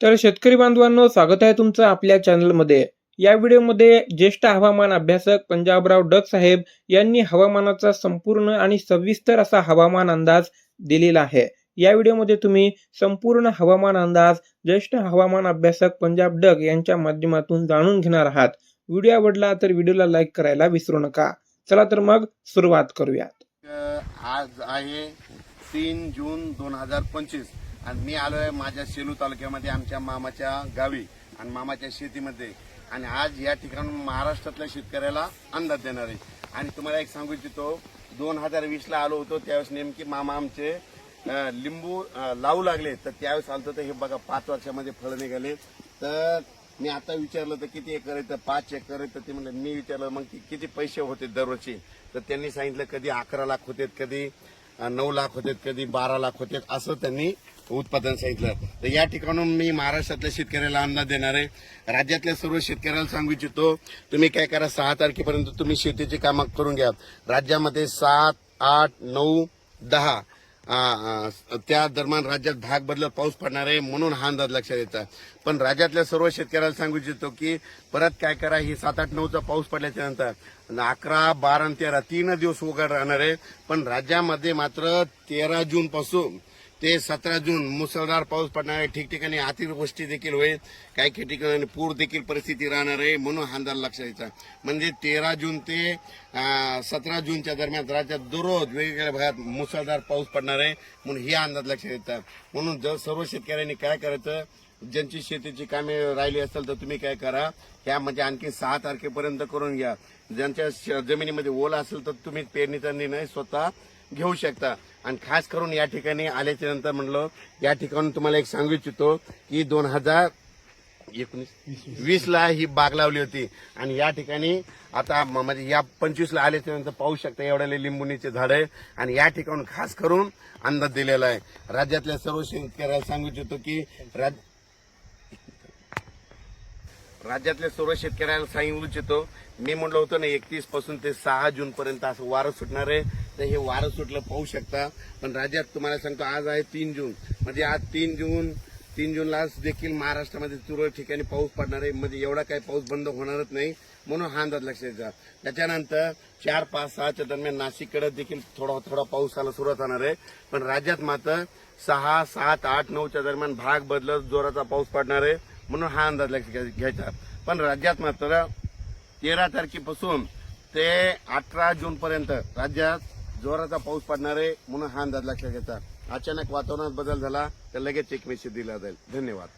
तर शेतकरी बांधवांनो स्वागत आहे तुमचं आपल्या चॅनलमध्ये. या व्हिडिओमध्ये ज्येष्ठ हवामान अभ्यासक पंजाबराव डग साहेब यांनी हवामानाचा संपूर्ण आणि सविस्तर असा हवामान अंदाज दिलेला आहे. या व्हिडिओमध्ये तुम्ही संपूर्ण हवामान अंदाज ज्येष्ठ हवामान अभ्यासक पंजाब डग यांच्या माध्यमातून जाणून घेणार आहात. व्हिडिओ आवडला तर व्हिडिओला लाईक करायला विसरू नका. चला तर मग सुरुवात करूयात. आज आहे तीन जून दोन हजार पंचवीस. आणि मी आलो आहे माझ्या सेलू तालुक्यामध्ये आमच्या मामाच्या गावी आणि मामाच्या शेतीमध्ये. आणि आज या ठिकाणी महाराष्ट्रातल्या शेतकऱ्याला अंदाज देणार आहे. आणि तुम्हाला एक सांगू इच्छितो दोन हजार वीसला आलो होतो त्यावेळेस नेमकी मामा आमचे लिंबू लावू लागले. तर त्यावेळेस आलो तर हे बघा पाच वर्षामध्ये फळं निघाले. तर मी आता विचारलं तर किती एकर आहे? तर पाच एकर आहे. तर ते म्हणलं मी विचारलं मग किती पैसे होते दरवर्षी? तर त्यांनी सांगितलं कधी अकरा लाख होते कधी नऊ लाख होते कधी बारा लाख होते असं त्यांनी उत्पादन सांगितलं. तर या ठिकाणून मी महाराष्ट्रातल्या शेतकऱ्याला अंदाज देणार आहे राज्यातल्या सर्व शेतकऱ्याला सांगू इच्छितो तुम्ही काय करा सहा तारखेपर्यंत तुम्ही शेतीची कामं करून घ्या. राज्यामध्ये सात आठ नऊ दहा त्या दरम्यान राज्यात भाग बदलत पाऊस पडणार आहे म्हणून हा अंदाज लक्षात येतात पण राज्यातल्या सर्व शेतकऱ्याला सांगू इच्छितो की परत काय करा ही सात आठ नऊचा पाऊस पडल्याच्या नंतर अकरा बारा आणि तेरा तीन दिवस उघड राहणार आहे. पण राज्यामध्ये मात्र तेरा जून पासून ते सतरा जून मुसळधार पाऊस पडणार आहे. ठिकठिकाणी अतिवृष्टी देखील होईल. काही काही ठिकाणी पूर देखील परिस्थिती राहणार आहे म्हणून हा अंदाज लक्षात यायचा म्हणजे तेरा जून ते सतरा जूनच्या दरम्यान राज्यात दररोज वेगवेगळ्या भागात मुसळधार पाऊस पडणार आहे म्हणून हे अंदाज लक्षात येतात म्हणून जर सर्व शेतकऱ्यांनी काय करायचं ज्यांची शेतीची कामे राहिली असेल तर तुम्ही काय करा ह्यामध्ये म्हणजे आणखी सहा तारखेपर्यंत करून घ्या. ज्यांच्या श- जमिनीमध्ये ओला असेल तर तुम्ही पेरणीचा निर्णय स्वतः घेऊ शकता. आणि खास करून या ठिकाणी आल्याच्यानंतर म्हणलं या ठिकाणी तुम्हाला एक सांगू इच्छितो की दोन हजार एकोणीस वीसला ही बाग लावली होती. आणि या ठिकाणी आता म- म्हणजे या पंचवीसला आल्याच्यानंतर पाहू शकता एवढ्याले लिंबुनीचे झाड आहे. आणि या ठिकाणून खास करून अंदाज दिलेला आहे. राज्यातल्या सर्व शेतकऱ्याला सांगू इच्छितो की राज- राज्यातल्या सर्व शेतकऱ्याला सांगू इच्छितो. मी म्हणलं होतं ना एकतीसपासून ते सहा जून पर्यंत असं वारं सुटणार आहे. तर हे वारं सुटलं पाहू शकता. पण राज्यात तुम्हाला सांगतो आज आहे तीन जून. म्हणजे आज तीन जून तीन जूनलाच देखील महाराष्ट्रामध्ये तुरळक ठिकाणी पाऊस पडणार आहे. म्हणजे एवढा काही पाऊस बंद होणारच नाही म्हणून हा अंदाज लक्षात घ्या. त्याच्यानंतर चार पाच सहाच्या दरम्यान नाशिककडे देखील थोडा थोडा पावसाला सुरुवात होणार आहे. पण राज्यात मात्र सहा सात आठ नऊच्या दरम्यान भाग बदलत जोराचा पाऊस पडणार आहे म्हणून हा अंदाज लक्षात घ्यायचा. पण राज्यात मात्र तेरा तारखेपासून ते अठरा जूनपर्यंत राज्यात जोराचा पाऊस पडणार आहे म्हणून हा अंदाज लक्षात घ्यायचा अचानक वातावरणात बदल झाला तर लगेच एक मेसेज दिला जाईल धन्यवाद.